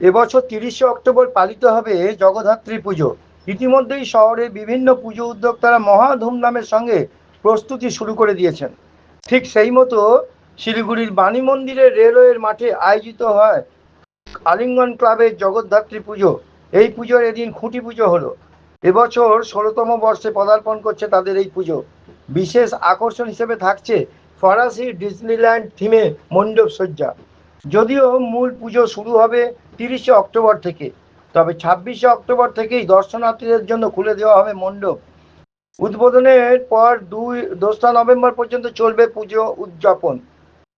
এবছর তিরিশে অক্টোবর পালিত হবে জগদ্ধাত্রী পুজো। ইতিমধ্যেই শহরের বিভিন্ন পুজো উদ্যোক্তারা মহা ধুমধামের সঙ্গে প্রস্তুতি শুরু করে দিয়েছেন। ঠিক সেই মতো শিলিগুড়ির বাণী মন্দিরের রেলওয়ের মাঠে আয়োজিত হয় আলিঙ্গন ক্লাবের জগদ্ধাত্রী পুজো। এই পুজোর এদিন খুঁটি পুজো হলো। এবছর ষোলোতম বর্ষে পদার্পণ করছে তাদের এই পুজো। বিশেষ আকর্ষণ হিসেবে থাকছে ফরাসি ডিজনিল্যান্ড থিমে মণ্ডপ সজ্জা যদিও মূল পুজো শুরু হবে তিরিশে অক্টোবর থেকে, তবে ছাব্বিশে অক্টোবর থেকেই দর্শনার্থীদের জন্য খুলে দেওয়া হবে মণ্ডপ। উদ্বোধনের পর দুই, দোসরা নভেম্বর পর্যন্ত চলবে পুজো উদযাপন।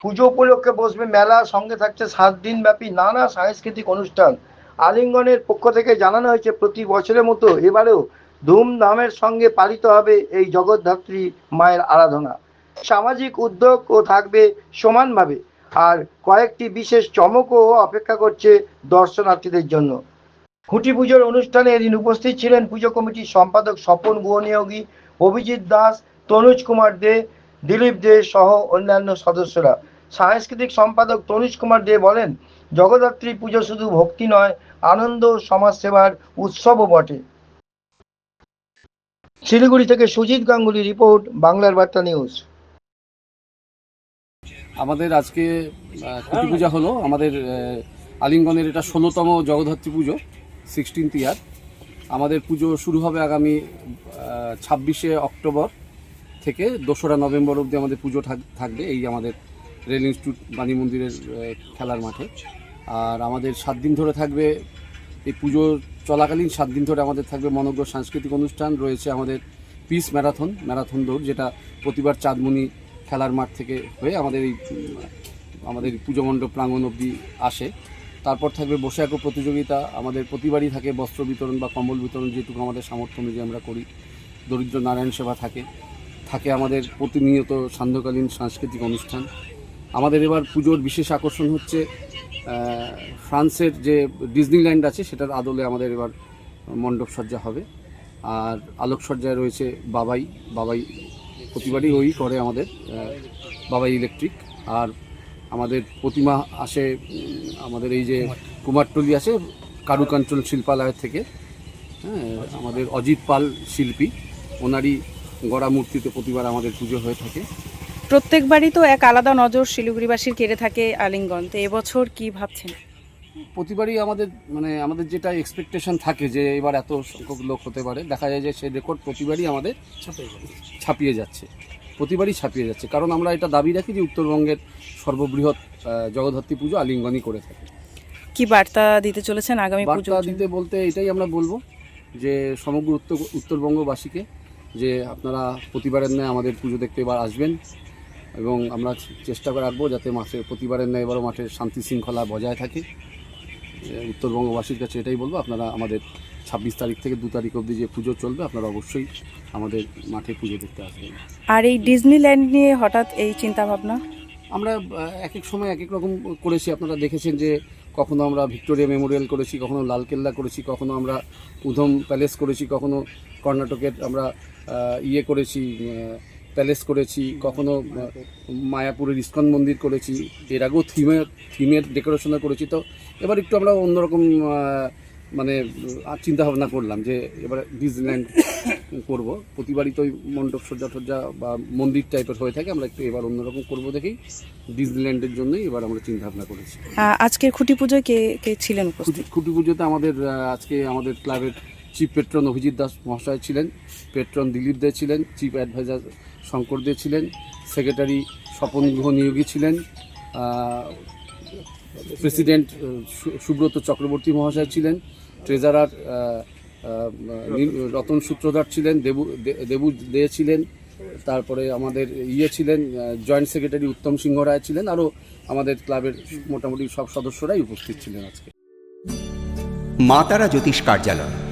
পুজো উপলক্ষে বসবে মেলা, সঙ্গে থাকছে সাত দিন ব্যাপী নানা সাংস্কৃতিক অনুষ্ঠান। আলিঙ্গনের পক্ষ থেকে জানানো হয়েছে, প্রতি বছরের মতো এবারেও ধুমধামের সঙ্গে পালিত হবে এই জগদ্ধাত্রী মায়ের আরাধনা। সামাজিক উদ্যোগও থাকবে সমানভাবে। আর কয়েকটি বিশেষ চমকও অপেক্ষা করছে দর্শনার্থীদের জন্য। খুঁটি পুজোর অনুষ্ঠানে এদিন উপস্থিত ছিলেন পুজো কমিটির সম্পাদক স্বপন গুহনিয়োগী, অভিজিৎ দাস, তনুজ কুমার দে, দিলীপ দে সহ অন্যান্য সদস্যরা। সাংস্কৃতিক সম্পাদক তনুজ কুমার দে বলেন, জগদ্ধাত্রী পুজো শুধু ভক্তি নয়, আনন্দ ও সমাজসেবার উৎসবও বটে। শিলিগুড়ি থেকে সুজিত গাঙ্গুলি রিপোর্ট, বাংলার বার্তা নিউজ। আমাদের আজকে খুঁটি পূজা হলো আমাদের আলিঙ্গনের এটা ষোলোতম জগদ্ধাত্রী পুজো সিক্সটিন্থ ইয়ার আমাদের পুজো শুরু হবে আগামী ছাব্বিশে অক্টোবর থেকে দোসরা নভেম্বর অবধি আমাদের পুজো থাক- থাকবে এই আমাদের রেল ইনস্টিটিউট বাণী মন্দিরের খেলার মাঠে। আর আমাদের সাত দিন ধরে থাকবে, এই পুজো চলাকালীন সাত দিন ধরে আমাদের থাকবে মনজ্ঞ সাংস্কৃতিক অনুষ্ঠান। রয়েছে আমাদের পিস ম্যারাথন ম্যারাথন দৌড়, যেটা প্রতিবার চাঁদমণি খেলার মাঠ থেকে হয়ে আমাদের এই আমাদের পুজো মণ্ডপ প্রাঙ্গণ অবধি আসে। তারপর থাকবে বসে আঁকো প্রতিযোগিতা। আমাদের প্রতিবারই থাকে বস্ত্র বিতরণ বা কম্বল বিতরণ, যেটুকু আমাদের সামর্থ্য অনুযায়ী আমরা করি। দরিদ্র নারায়ণ সেবা থাকে। থাকে আমাদের প্রতিনিয়ত সান্ধ্যকালীন সাংস্কৃতিক অনুষ্ঠান। আমাদের এবার পুজোর বিশেষ আকর্ষণ হচ্ছে ফ্রান্সের যে ডিজনিল্যান্ড আছে, সেটার আদলে আমাদের এবার মণ্ডপ সজ্জা হবে। আর আলোকসজ্জায় রয়েছে বাবাই বাবাই প্রতিবারই ওই করে আমাদের বাবাই ইলেকট্রিক। আর আমাদের প্রতিমা আসে আমাদের এই যে কুমারটলি আছে, কারুকাঞ্চল শিল্পালয়ের থেকে। হ্যাঁ আমাদের অজিত পাল শিল্পী, ওনারই গড়া মূর্তিতে প্রতিবার আমাদের পুজো হয়ে থাকে। প্রত্যেকবারই তো এক আলাদা নজর শিলিগুড়িবাসীর কেড়ে থাকে আলিঙ্গন। তো এবছর কি ভাবছেন? প্রতিবারই আমাদের মানে আমাদের যেটা এক্সপেকটেশন থাকে যে এবার এত সংখ্যক লোক হতে পারে দেখা যায় যে সেই রেকর্ড প্রতিবারই আমাদের ছাপিয়ে যাচ্ছে। প্রতিবারই ছাপিয়ে যাচ্ছে। কারণ আমরা এটা দাবি রাখি যে উত্তরবঙ্গের সর্ববৃহৎ জগদ্ধাত্রী পুজো আলিঙ্গনই করে থাকে। কি বার্তা দিতে চলেছেন আগামী বার্তা দিতে বলতে এটাই আমরা বলব যে সমগ্র উত্তর উত্তরবঙ্গবাসীকে যে আপনারা প্রতিবারের ন্যায় আমাদের পুজো দেখতে এবার আসবেন এবং আমরা চেষ্টা করে রাখব যাতে মাঠের প্রতিবারের ন্যায় এবারও মাঠের শান্তি শৃঙ্খলা বজায় থাকে। উত্তরবঙ্গবাসীর কাছে এটাই বলব আপনারা আমাদের ছাব্বিশ তারিখ থেকে দু তারিখ অবধি যে পুজো চলবে আপনারা অবশ্যই আমাদের মাঠে পুজো দেখতে আসবেন। আর এই ডিজনিল্যান্ড নিয়ে হঠাৎ এই চিন্তা ভাবনা আমরা এক এক সময় এক এক রকম করেছি আপনারা দেখেছেন যে কখনো আমরা ভিক্টোরিয়া মেমোরিয়াল করেছি কখনো লালকেল্লা করেছি কখনো আমরা উধম প্যালেস করেছি কখনো কর্ণাটকের আমরা ইয়ে করেছি প্যালেস করেছি কখনো মায়াপুরের ইস্কন মন্দির করেছি এর আগেও থিমের থিমের ডেকোরেশনও করেছি। তো এবার একটু আমরা অন্যরকম মানে চিন্তা ভাবনা করলাম যে এবার ডিজনিল্যান্ড করব। প্রতিবারই তো ওই মণ্ডপ সজ্জা টজ্জা বা মন্দির টাইপের হয়ে থাকে আমরা একটু এবার অন্যরকম করব দেখেই ডিজনিল্যান্ডের জন্যই এবার আমরা চিন্তা ভাবনা করেছি আজকের খুঁটি পুজোয় কে কে ছিলেন খুঁটি খুঁটি পুজোতে আমাদের আজকে আমাদের ক্লাবের চিফ পেট্রন অভিজিৎ দাস মহাশয় ছিলেন পেট্রন দিলীপ দে ছিলেন চিফ অ্যাডভাইজার শঙ্কর দে ছিলেন সেক্রেটারি স্বপন গুহ নিয়োগী ছিলেন প্রেসিডেন্ট সুব্রত চক্রবর্তী মহাশয় ছিলেন ট্রেজারার রতন সূত্রধার ছিলেন, দেবু দেবু দে ছিলেন, তারপরে আমাদের ইয়ে ছিলেন জয়েন্ট সেক্রেটারি উত্তম সিংহ রায় ছিলেন, আরও আমাদের ক্লাবের মোটামুটি সব সদস্যরাই উপস্থিত ছিলেন আজকে। মা তারা জ্যোতিষ কার্যালয়।